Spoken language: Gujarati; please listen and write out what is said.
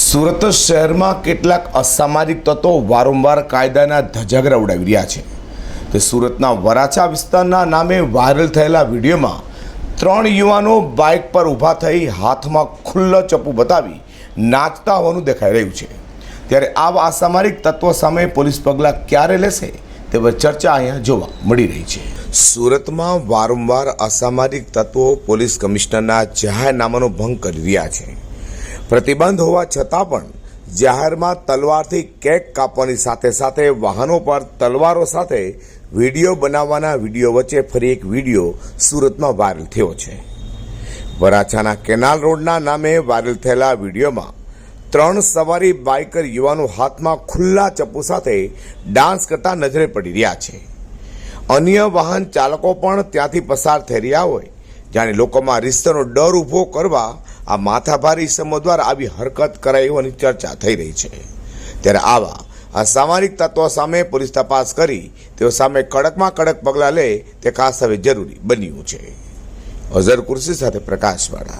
સુરત શહેરમાં કેટલાક અસામાજિક તત્વો વારંવાર કાયદાના ધજાગરા ઉડાવી રહ્યા છે. તે સુરતના વરાછા વિસ્તારના નામે વાયરલ થયેલા વિડીયોમાં ત્રણ યુવાનો બાઇક પર ઊભા થઈ હાથમાં ખુલ્લો ચપ્પુ બતાવી નાચતા હોવાનું દેખાઈ રહ્યું છે. ત્યારે આવા અસામાજિક તત્વો સામે પોલીસ પગલાં ક્યારે લેશે તે ચર્ચા અહીંયા જોવા મળી રહી છે. સુરતમાં વારંવાર અસામાજિક તત્વો પોલીસ કમિશનરના જાહેરનામાનો ભંગ કરી રહ્યા છે. પ્રતિબંધ હોવા છતાં પણ જાહેરમાં તલવારથી કેક કાપવાની સાથે સાથે વાહનો પર તલવારો સાથે વીડિયો બનાવવાના વીડિયો વચ્ચે ફરી એક વીડિયો સુરતમાં વાયરલ થયો છે. વરાછાના કેનાલ રોડના નામે વાયરલ થયેલા વિડીયોમાં ત્રણ સવારી બાઇકર યુવાનો હાથમાં ખુલ્લા ચપ્પુ સાથે ડાન્સ કરતા નજરે પડી રહ્યા છે. અન્ય વાહન ચાલકો પણ ત્યાંથી પસાર થઈ રહ્યા હોય, જાણે લોકોમાં રિસ્તનો ડર ઊભો કરવા આ માથાભારી ઇસમો દ્વારા આવી હરકત કરાઈ હોવાની ચર્ચા થઈ રહી છે. ત્યારે આવા અસામાજિક તત્વો સામે પોલીસ તપાસ કરી, તેઓ સામે કડકમાં કડક પગલાં લે તે ખાસ હવે જરૂરી બન્યું છે. અઝર કુર્સી સાથે પ્રકાશવાળા.